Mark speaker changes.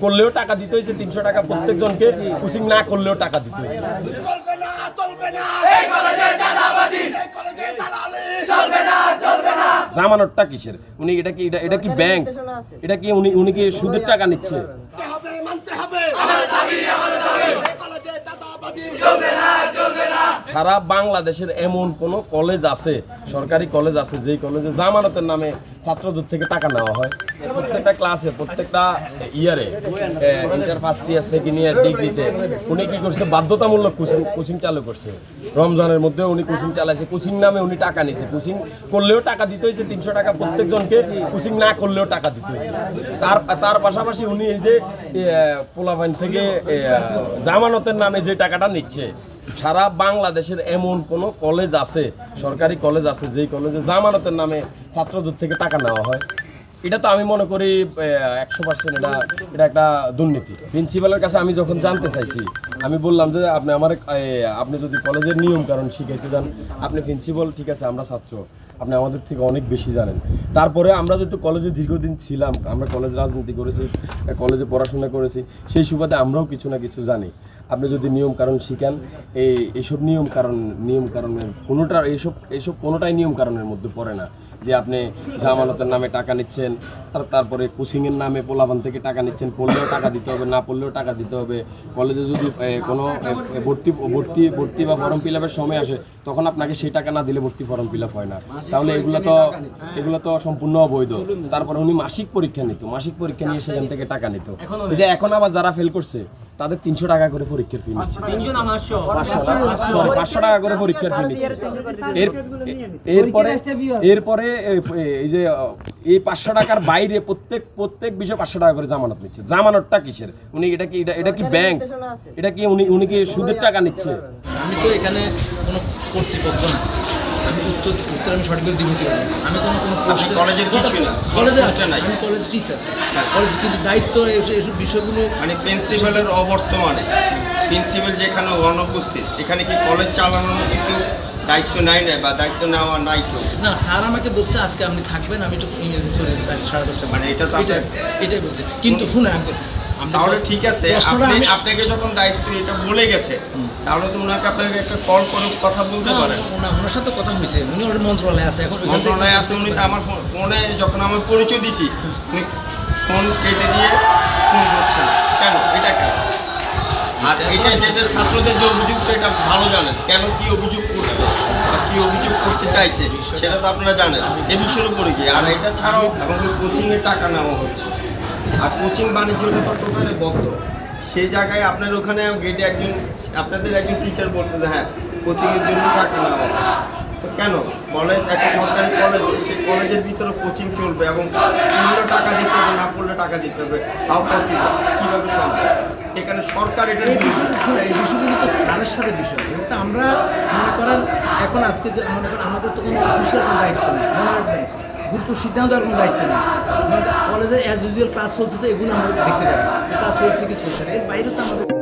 Speaker 1: করলেও টাকা দিতে হয়েছে তিনশো টাকা প্রত্যেকজনকে কোচিং না করলেও টাকা দিতে হয়েছে। জামানতটা কিসের? উনি এটা কি এটা- কি ব্যাংক এটা কি উনি উনি কি সুদের টাকা নিচ্ছে? সারা বাংলাদেশের এমন কোন কলেজ আছে সরকারি কলেজ আছে যেই কলেজে জামানতের নামে ছাত্রদের থেকে টাকা নেওয়া হয়? প্রত্যেকটা ক্লাসে প্রত্যেকটা ইয়ারে inter first year second year ডিগ্রিতে উনি কি করছে? বাধ্যতামূলক কোচিং কোচিং চালু করছে। রমজানের মধ্যে উনি কোচিং চালাইছে। কোচিং নামে উনি টাকা নিয়েছে কোচিং করলেও টাকা দিতে হয়েছে তিনশো টাকা। প্রত্যেকজনকে কোচিং না করলেও টাকা দিতে হয়েছে। তার তার পাশাপাশি উনি এই যে পোলাভাইন থেকে জামানতের নামে যে টাকাটা নিচ্ছে, সারা বাংলাদেশের এমন কোন কলেজ আছে, সরকারি কলেজ আছে, যেই কলেজে জামানতের নামে ছাত্রদের থেকে টাকা নেওয়া হয়। এটা তো আমি মনে করি একশো পার্সেন্ট এটা এটা একটা দুর্নীতি। প্রিন্সিপালের কাছে আমি যখন জানতে চাইছি, আমি বললাম যে আপনি আমার আপনি যদি কলেজের নিয়ম কারণ শিখাইতে যান, আপনি প্রিন্সিপাল ঠিক আছে, আমরা ছাত্র, আপনি আমাদের থেকে অনেক বেশি জানেন। তারপরে আমরা যেহেতু কলেজে দীর্ঘদিন ছিলাম, আমরা কলেজ রাজনীতি করেছি, কলেজে পড়াশোনা করেছি, সেই সুবাদে আমরাও কিছু না কিছু জানি। আপনি যদি নিয়ম কারণ শিখেন, এই এইসব নিয়ম কারণ, নিয়ম কারণের কোনোটা এইসব এইসব কোনোটাই নিয়ম কারণের মধ্যে পড়ে না। যে আপনি জামানতের নামে টাকা নিচ্ছেন, তার, তারপরে কোচিংয়ের নামে পোলাবান থেকে টাকা নিচ্ছেন, পড়লেও টাকা দিতে হবে, না পড়লেও টাকা দিতে হবে। কলেজে যদি কোনো ভর্তি ভর্তি ভর্তি বা ফর্ম ফিল আপের সময় আসে, তখন আপনাকে সেই টাকা না দিলে ভর্তি ফর্ম ফিল হয় না। তাহলে এগুলো তো এগুলো তো সম্পূর্ণ অবৈধ। তারপরে উনি মাসিক পরীক্ষা নিত, মাসিক পরীক্ষা নিয়ে সেখান থেকে টাকা নিত। যে এখন আবার যারা ফেল করছে তাদের তিনশো টাকা করে পরীক্ষার ফি নিচ্ছে। পাঁচশো টাকা। পাঁচশো টাকা করে পরীক্ষার ফি নিচ্ছে। এরপরে এরপরে এই- যে এই পাঁচশো টাকার বাইরে প্রত্যেক প্রত্যেক বিষয়ে পাঁচশো টাকা করে জামানত নিচ্ছে। জামানতটা কিসের? উনি এটা কি এটা এটা কি ব্যাংক এটা কি উনি উনি কি সুদের টাকা নিচ্ছে?
Speaker 2: আমি তো এখানে কোনো কর্তৃপক্ষ না। আমি উত্তর উত্তর আমি সঠিকভাবে দিব কি আমি কোনো কোনো
Speaker 3: কলেজের কিছুই না,
Speaker 2: কলেজে আছি
Speaker 3: নাই।
Speaker 2: আমি কলেজ টিচার কলেজ কিন্তু দায়িত্ব এসব বিষয়গুলো
Speaker 3: মানে প্রিন্সিপালের অবর্তমানে। প্রিন্সিপাল যেখানে অনুপস্থিত এখানে কি কলেজ চালানোর মতো কেউ দায়িত্ব নাই নাই বা দায়িত্ব নেওয়া নাই কেউ?
Speaker 2: না স্যার আমাকে বলছে আজকে আপনি থাকবেন আমি একটু ইংরেজি চলে সাড়ে দশটা
Speaker 3: মানে এটা তো
Speaker 2: এটাই বলছে। কিন্তু শুনে আমি আমরা
Speaker 3: তাহলে ঠিক আছে আপনি আপনাকে যখন দায়িত্ব এটা বলে গেছে তাহলে তো ওনাকে আপনাকে একটা কল করে কথা বলতে পারেন।
Speaker 2: ওনা- ওনার সাথে কথা হয়েছে উনি ওর মন্ত্রণালয়ে আছে এখন
Speaker 3: মন্ত্রণালয়ে আছে উনি তো আমার ফোনে যখন আমার পরিচয় দিছি উনি ফোন কেটে দিয়ে ফোন করছেন। কেন? এটা কেন? আর এটা যেটা ছাত্রদের যে অভিযোগটা এটা ভালো জানেন। কেন কি অভিযোগ করছে কি অভিযোগ করতে চাইছে সেটা তো আপনারা জানেন। এ বিষয়ের উপরে কি? আর এটা ছাড়াও এবং কোচিং এর টাকা নেওয়া হচ্ছে। আর কোচিং বাণিজ্যটা তো টোটালি বন্ধ। সেই জায়গায় আপনার ওখানে গেটে একজন আপনাদের একজন টিচার বলছে যে হ্যাঁ কোচিং এর জন্য টাকা নেওয়া হবে। তো কেন? কলেজ একটা সরকারি কলেজ সেই কলেজের ভিতরে কোচিং চলবে এবং পড়লে টাকা দিতে হবে না পড়লে টাকা দিতে হবে হাউ পসিবল কীভাবে সম্ভব? এখানে সরকার এটা
Speaker 2: এই বিষয়গুলো তো স্যারের সাথে বিষয়। এটা আমরা মনে করেন এখন আজকে মনে করেন আমাদের তো কোনো অফিসের কোনো দায়িত্ব নেই। মনে রাখবেন গুরুত্ব সিদ্ধান্ত দেওয়ার কোনো দায়িত্ব নেই। কলেজে অ্যাজ ইউজুয়াল ক্লাস চলছে এগুলো আমরা দেখতে যাব। ক্লাস চলছে কি চলছে এর বাইরে তো আমাদের